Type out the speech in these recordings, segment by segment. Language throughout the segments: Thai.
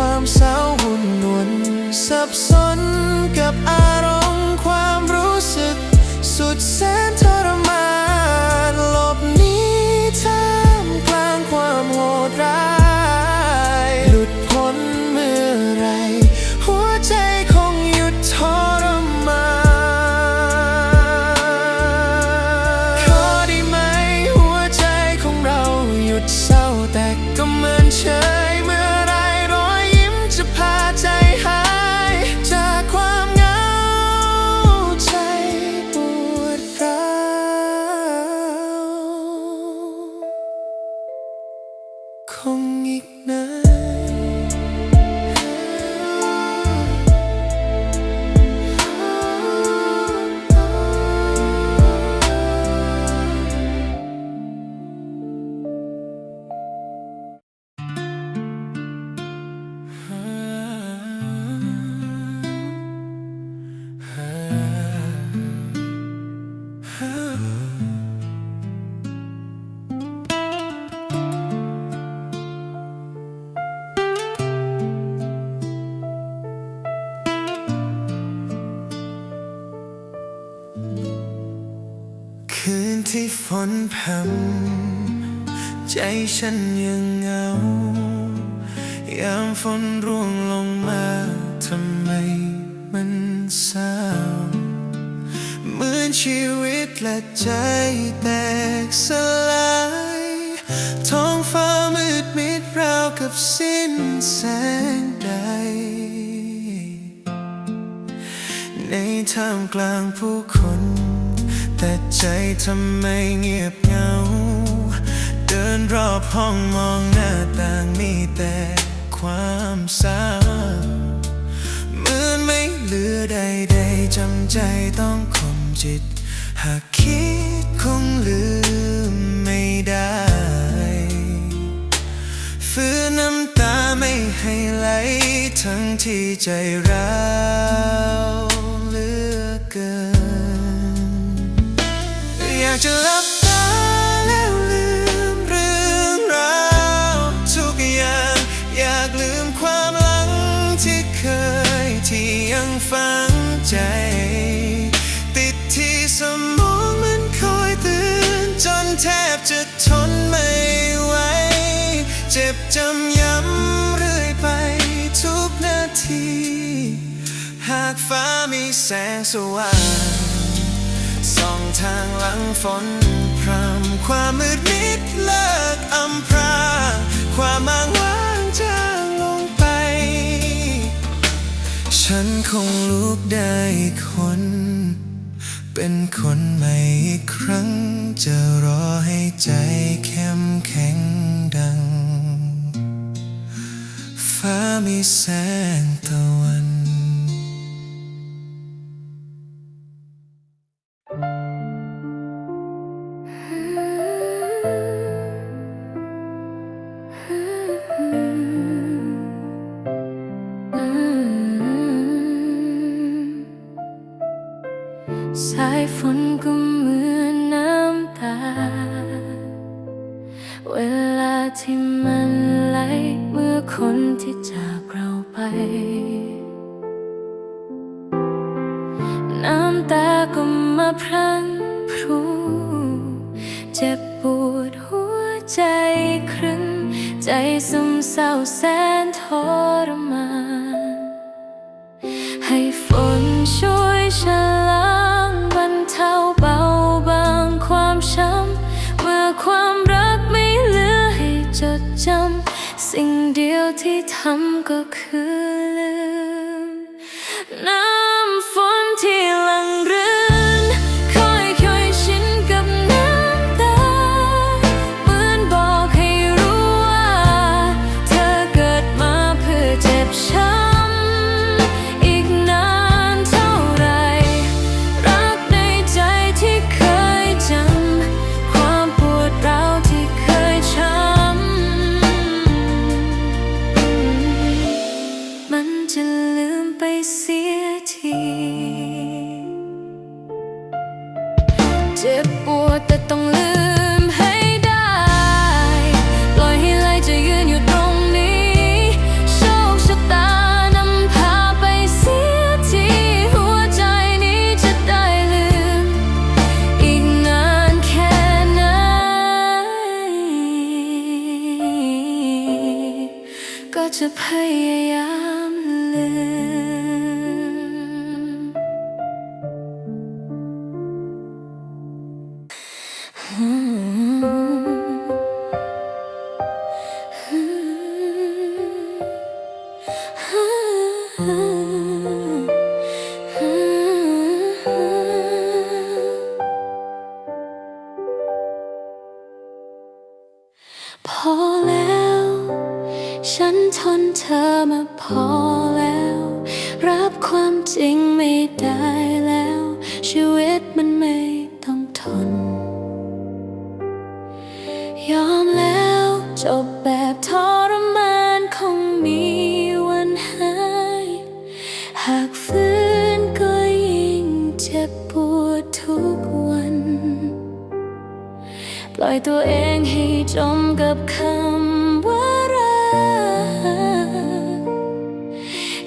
ความเศร้าหุ่นนวลสับสนกับอารมณ์ความรู้สึก สุดแสนทรมานหลบหนีท่ามกลางความโหดร้ายหลุดพ้นเมื่อไรหัวใจคงหยุดทรมานขอได้ไหมหัวใจของเราหยุดเศร้าแต่ก็เหมือนเฉ นพำใจฉันยังเหงายามฝนร่วงลงมาทำไมมันเศร้าเหมือนชีวิตและใจแตกสลายท้องฟ้ามืดมิดราวกับสิ้นแสงใด ในท่ามกลางผู้คน แต่ใจทำไมเงียบเหงา เดินรอบห้องมองหน้าต่างมีแต่ความเศร้าเหมือนไม่เหลือใดๆจำใจต้องข่มจิต หากคิดคงลืมไม่ได้ฝืนน้ำตาไม่ให้ไหลทั้งที่ใจร้าวากจะหลับตาแล้วลืมเรื่องราวทุกอย่างอยากลืมความหลังที่เคยที่ยังฝังใจ ติดที่สมองมันคอยเตือนจนแทบจะทนไม่ไหวเจ็บจำย้ำเรื่อยไปทุกนาที หากฟ้ามีแสงสว่างส่อง ทางหลังฝนพรำความมืดมิดเลิกอำพรางความมางว่างจางลงไป ฉันคงลุกได้คน เป็นคนใหม่อีกครั้ง จะรอให้ใจเข้มแข็งดัง ฟ้ามีแสงตะวัน พรังพรูเจ็บปวดหัวใจครึ้งใจซึมเศร้าแสนทรมานให้ฝนช่วยชะล้างบรรเทาเบาบางความช้ำ เมื่อความรักไม่เหลือให้จดจำ สิ่งเดียวที่ทำก็คือ ตัวเองให้จมกับคำว่ารัก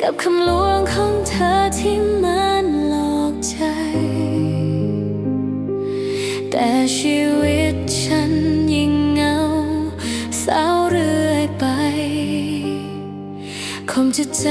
กับคำลวงของเธอที่มันหลอกใจ แต่ชีวิตฉันยิ่งเงาเศร้าเรื่อยไป คงจะใจ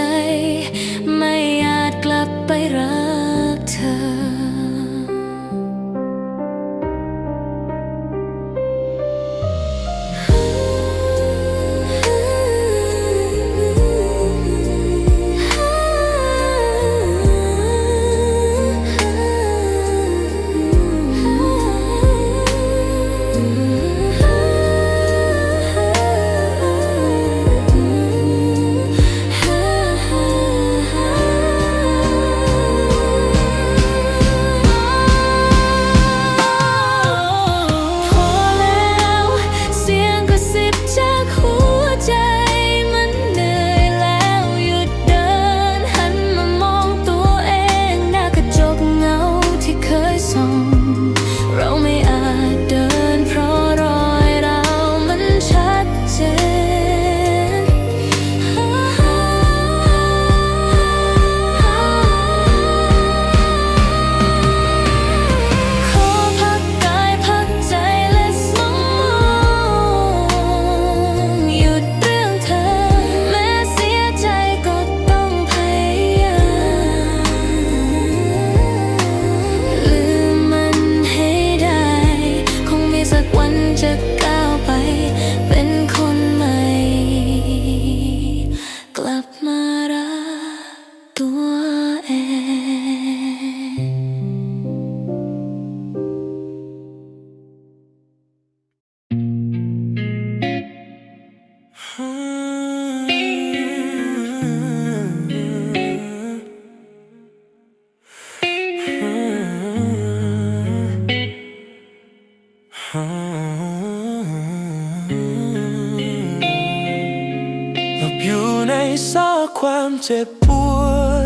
เจ็บปว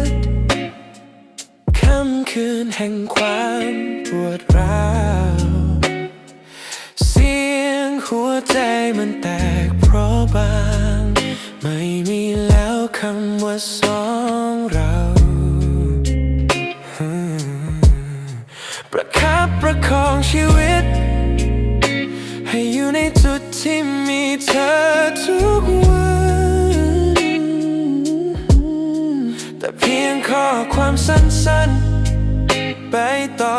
ดค่ำคืนแห่งความ สั้นๆ ไปต่อ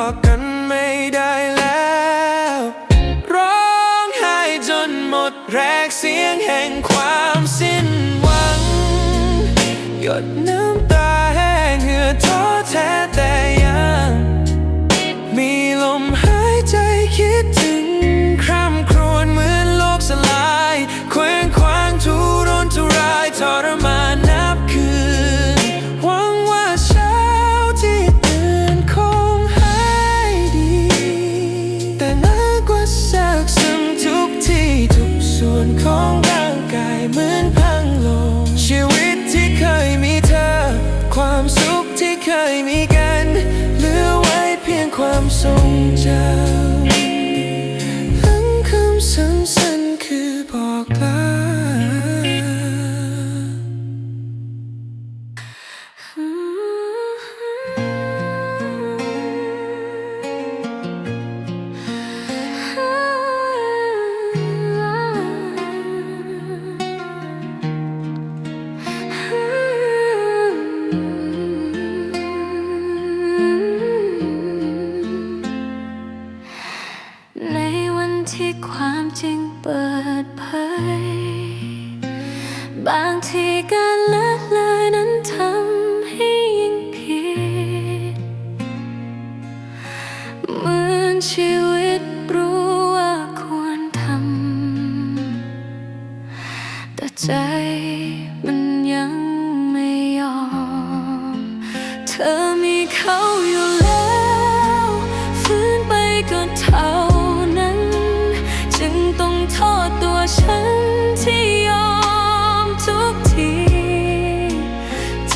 บางทีการละเลย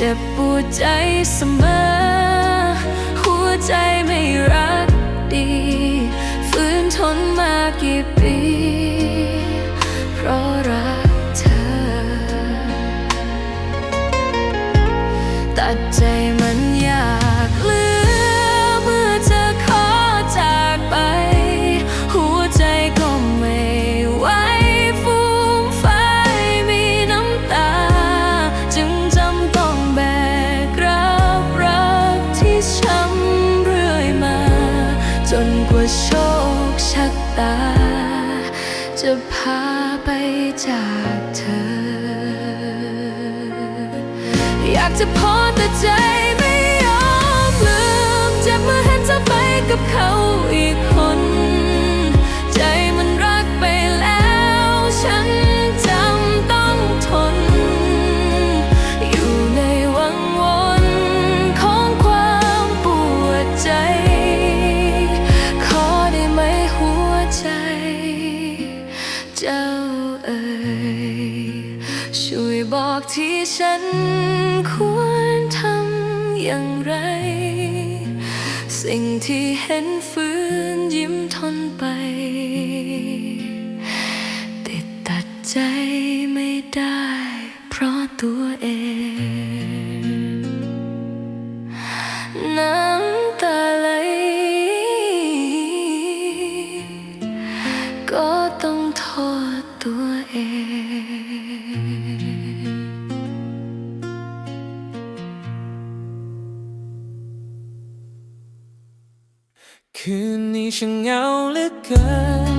เจ็บปวดใจเสมอ หัวใจไม่รักดี ฝืนทนมากี่ปี จะพาไปจากเธอ อยากจะพอแต่ใจ ที่ฉันควรทำอย่างไร สิ่งที่เห็นฝืนยิ้มทนไป ติดตัดใจไม่ได้ เพราะตัวเอง น้ำตาไหลก็ต้องโทษตัวเอง คืนนี้ช่างเหงาเหลือเกิน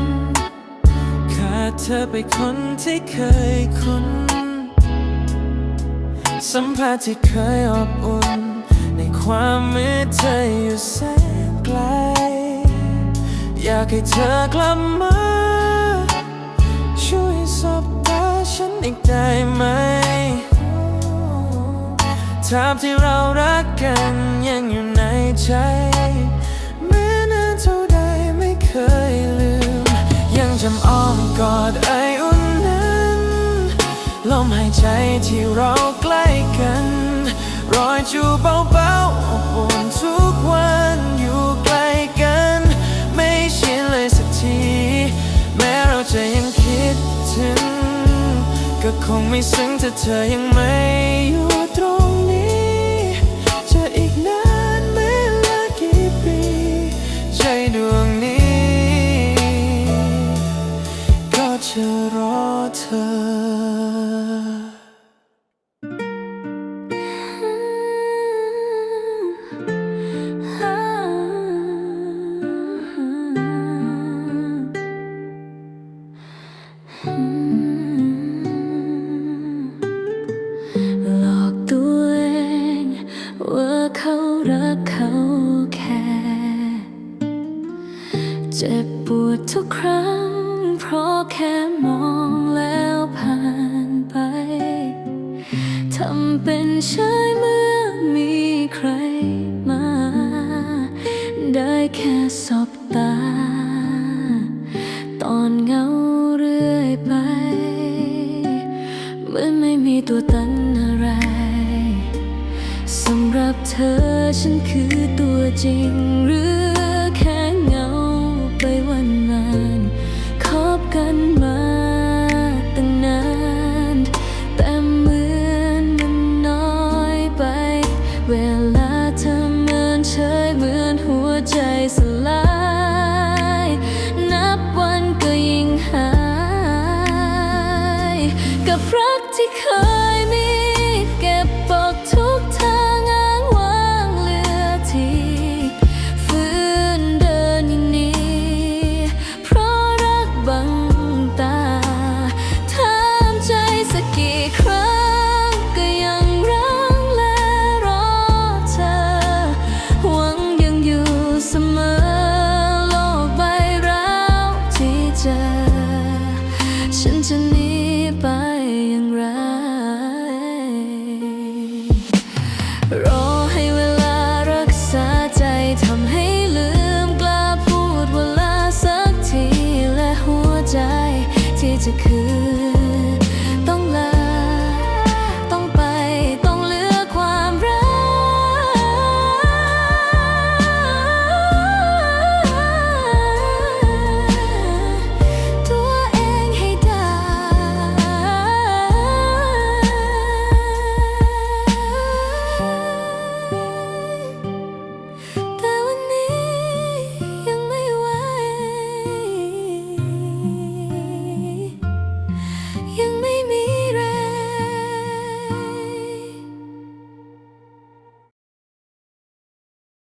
ขาดเธอไปคนที่เคยคุ้น สัมผัสที่เคยอบอุ่น ในความมืดเธออยู่แสนไกล อยากให้เธอกลับมา ช่วยสบตาฉันอีกได้ไหมทาบที่เรารักกันยังอยู่ในใจ อ้อมกอดไออุ่นนั้น ลมหายใจที่เราใกล้กัน รอยจูบเบาๆอบอุ่นทุกวันอยู่ใกล้กัน ไม่ชินเลยสักที แม้เราจะยังคิดถึง ก็คงไม่ซึ้งถ้าเธอยังไม่อยู่ตรง เจ็บปวดทุกครั้ง เพราะแค่มองแล้วผ่านไป ทำเป็นใช่เมื่อมีใครมา ได้แค่สบตา ตอนเงาเรื่อยไป เหมือนไม่มีตัวตันอะไร สำหรับเธอฉันคือตัวจริงหรือ